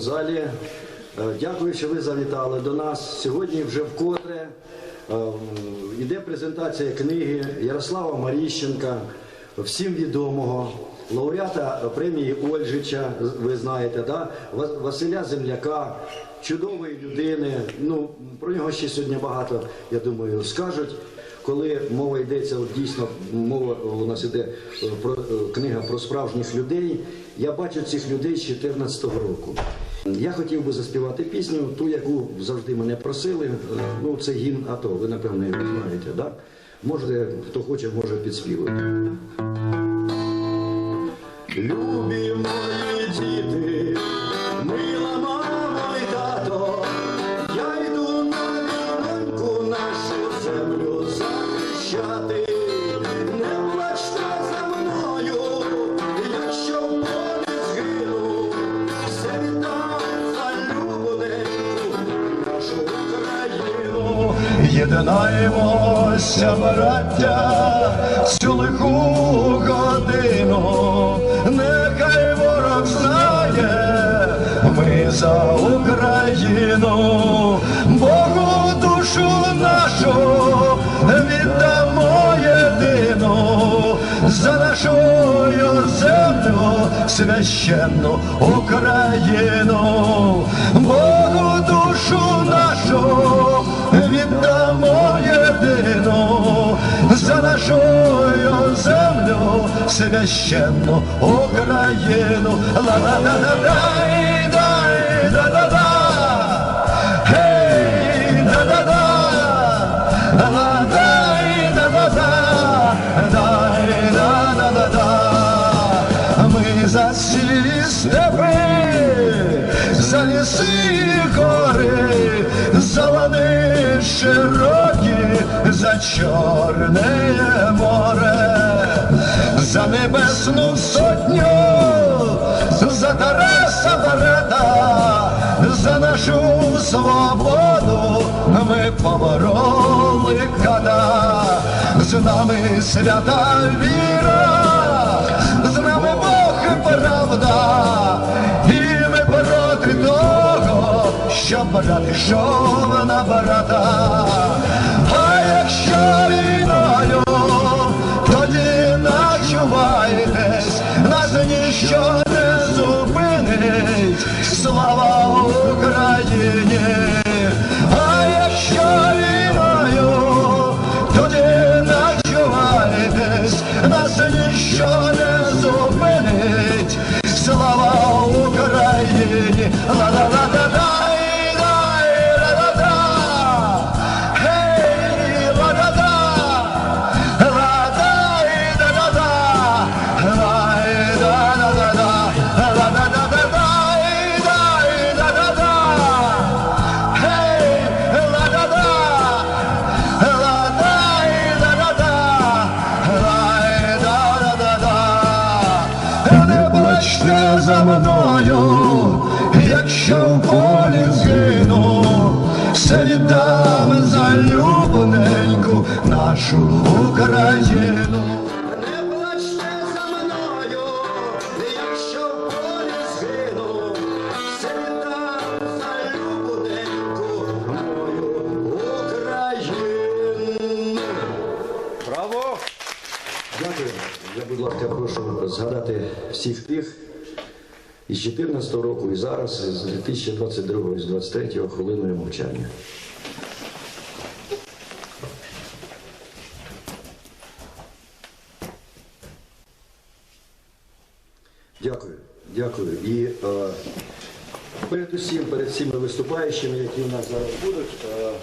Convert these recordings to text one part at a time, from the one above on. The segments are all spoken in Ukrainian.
залі. Е, Дякую, що ви завітали до нас. Сьогодні вже вкотре е, йде презентація книги Ярослава Маріщенка, всім відомого, лауреата премії Ольжича, ви знаєте, да? Василя Земляка, чудової людини. Ну, про нього ще сьогодні багато, я думаю, скажуть. Коли мова йдеться, дійсно мова у нас іде е, про книга про справжніх людей. Я бачу цих людей з 2014 року. Я хотів би заспівати пісню, ту, яку завжди мене просили. Ну, це гімн АТО, ви напевно його знаєте, да? Можете, хто хоче, може підспівати. Любі мої діти, Єднаємося, браття, цю лиху годину, нехай ворог знає, ми за Україну, Богу душу нашу віддамо єдину, за нашу землю священну Україну, священну Україну. Ла-ла-ла-ла-дай, дай, да-да-да. Гей, да-да-да. Ла-дай, да-да-да. Дай, да-да-да. Ми за всі степи, за ліси гори, за лани широкі, за чорне море, за небесну сотню, за Тараса Барета, за нашу свободу ми побороли када, з нами свята віра, з нами Бог і правда, і ми проти того, щоб брат йшов на брата. А якщо війною, sure згину, все віддам за любненьку нашу Україну. Не плачте за мною, якщо в полі за любуденьку мою Україну. Браво! Я, будь ласка, прошу згадати всіх тих із 14 року і зараз, з 2022 і з 23 хвилиною мовчання. Дякую, дякую. І е, перед усім, перед всіми виступаючими, які у нас зараз будуть, е, е,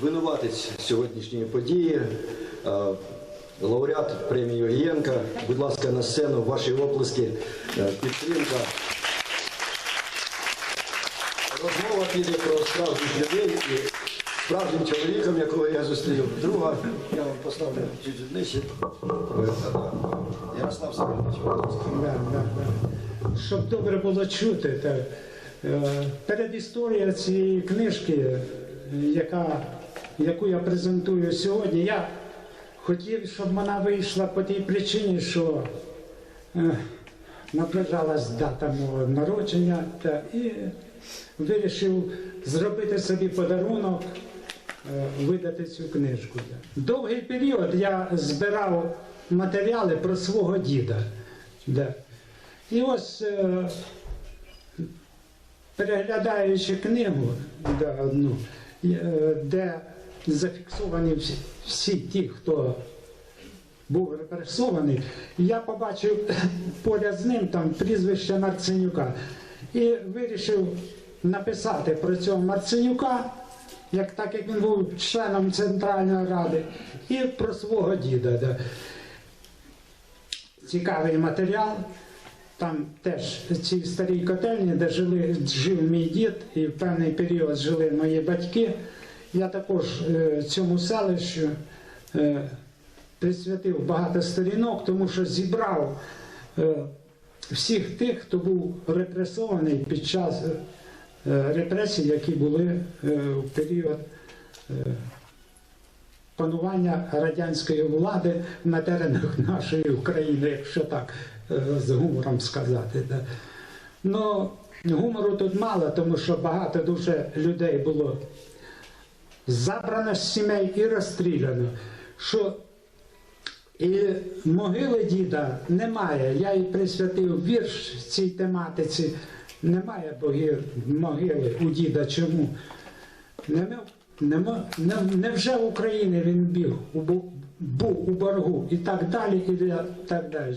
винуватець сьогоднішньої події, е, лауреат премії Огієнка. Будь ласка, на сцену, ваші оплески, е, підтримка. Розмова піде про справжніх людей і справжнім чоловіком, якого я зустрів. Друга, я вам поставлю чуть нижче. Ярослав Савельович. Щоб добре було чути. Так. Е, Передісторія цієї книжки, е, яка, яку я презентую сьогодні, я хотів, щоб вона вийшла по тій причині, що е, наближалась дата мого народження та, і вирішив зробити собі подарунок, е, видати цю книжку. Довгий період я збирав матеріали про свого діда. Да. І ось, е, переглядаючи книгу да, одну, е, де зафіксовані всі, всі ті, хто був репресований, я побачив поряд з ним там прізвище Марценюка і вирішив написати про цього Марценюка, як, так як він був членом Центральної Ради, і про свого діда. Да. Цікавий матеріал. Там теж ці старі котельні, де жили, жив мій дід, і в певний період жили мої батьки. Я також е, цьому селищу е, присвятив багато сторінок, тому що зібрав е, всіх тих, хто був репресований під час репресій, які були в період панування радянської влади на теренах нашої України, якщо так з гумором сказати. Ну, гумору тут мало, тому що багато дуже людей було забрано з сімей і розстріляно. Що і могили діда немає. Я їй присвятив вірш цій тематиці. Немає боги, могили у діда. Чому? Нема, нема, не, невже в Україні він біг, у, був у боргу і так далі, і так далі.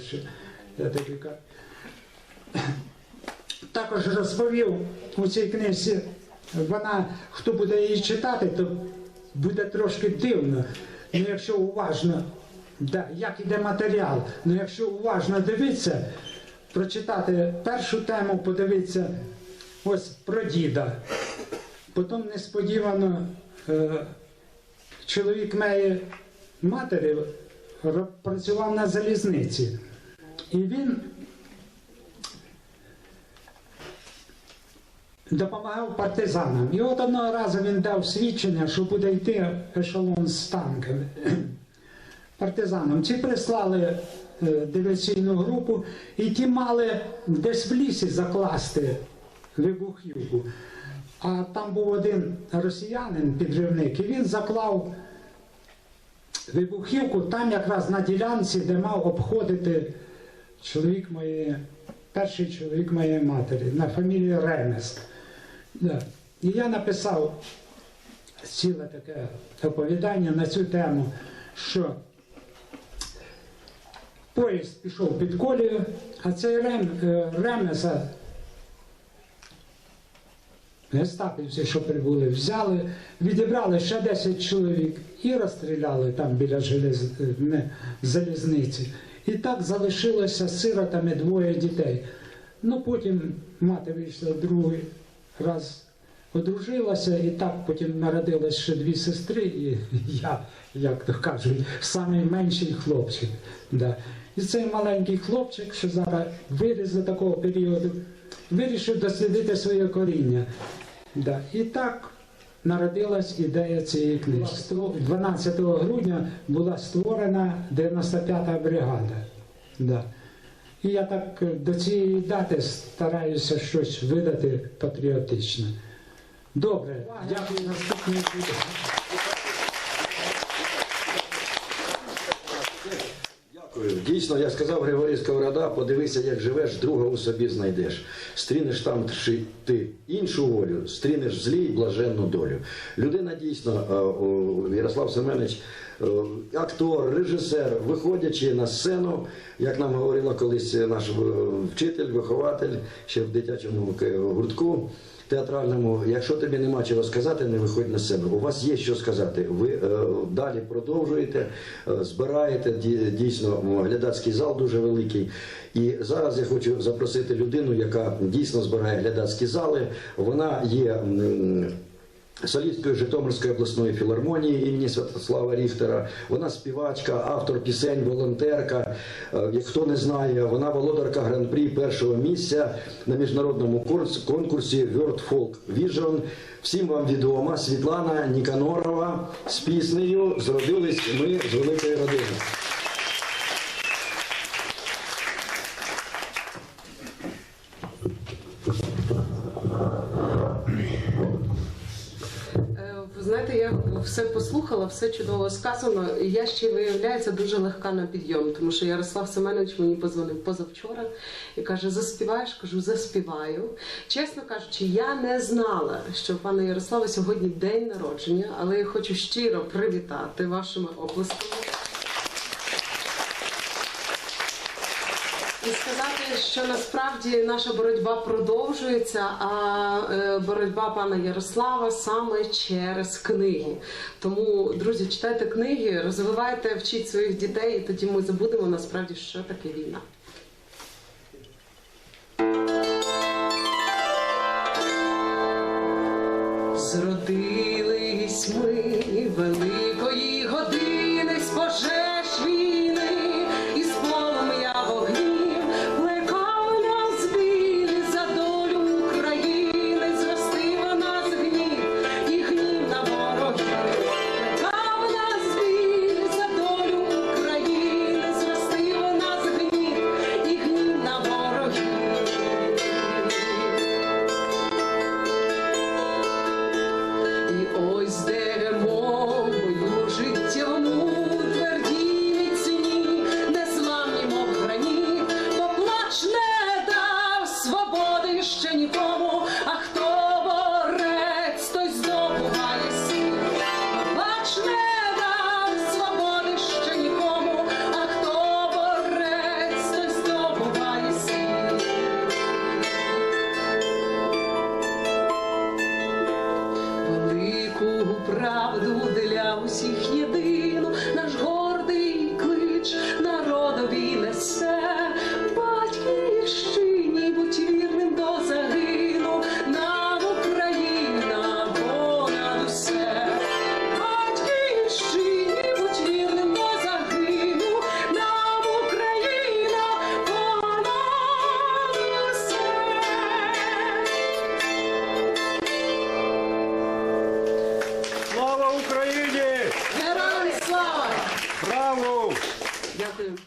Я тобі кажу. Також розповів у цій книжці, вона, хто буде її читати, то буде трошки дивно. Ну, якщо уважно, да, як іде матеріал, ну якщо уважно дивитися, прочитати першу тему, подивитися ось про діда. Потім несподівано е, чоловік моєї матері працював на залізниці. І він допомагав партизанам. І от одного разу він дав свідчення, що буде йти ешелон з танками партизанам. Ці прислали е, диверсійну групу, і ті мали десь в лісі закласти вибухівку. А там був один росіянин, підривник, і він заклав вибухівку там якраз на ділянці, де мав обходити чоловік моєї, перший чоловік моєї матері, на фамілію Ремес. І я написав ціле таке оповідання на цю тему, що поїзд пішов під колію, а цей рем, е, Ремеса гестапівці, що прибули, взяли, відібрали ще 10 чоловік і розстріляли там біля желез... не, залізниці. І так залишилося сиротами двоє дітей. Ну потім мати вийшла другий раз одружилася, і так потім народилось ще дві сестри, і я, як то кажуть, самий менший хлопчик. Да. І цей маленький хлопчик, що зараз виріс до такого періоду, вирішив дослідити своє коріння. Да. І так народилась ідея цієї книжки. 12 грудня була створена 95-та бригада. Да. І я так е, до цієї дати стараюся щось видати патріотичне. Добре, дякую наступний буде. Дякую. Дійсно, як сказав Григорій Сковорода, подивися, як живеш, друга у собі знайдеш. Стрінеш там ти іншу волю, стрінеш злій блаженну долю. Людина дійсно, е, Ярослав Семенович, актор, режисер, виходячи на сцену, як нам говорила колись наш е, вчитель, вихователь ще в дитячому е, гуртку. Театральному, якщо тобі нема чого сказати, не виходь на сцену. У вас є що сказати. Ви е, далі продовжуєте, е, збираєте дійсно глядацький зал дуже великий. І зараз я хочу запросити людину, яка дійсно збирає глядацькі зали. Вона є. Солісткою Житомирської обласної філармонії імені Святослава Ріхтера. Вона співачка, автор пісень, волонтерка. Е, Як хто не знає, вона володарка гран-прі першого місця на міжнародному курс- конкурсі World Folk Vision. Всім вам відома Світлана Ніканорова з піснею Зродились ми з великої родини. Ви знаєте, я все послухала, все чудово сказано. І я ще виявляється дуже легка на підйом, тому що Ярослав Семенович мені позвонив позавчора і каже: заспіваєш? Кажу, заспіваю. Чесно кажучи, я не знала, що у пана Ярослава сьогодні день народження, але я хочу щиро привітати вашими оплесками. І сказати, що насправді наша боротьба продовжується, а е, боротьба пана Ярослава саме через книги. Тому, друзі, читайте книги, розвивайте, вчіть своїх дітей, і тоді ми забудемо насправді, що таке війна. Слава Україні! Героям слава! Браво! Дякую.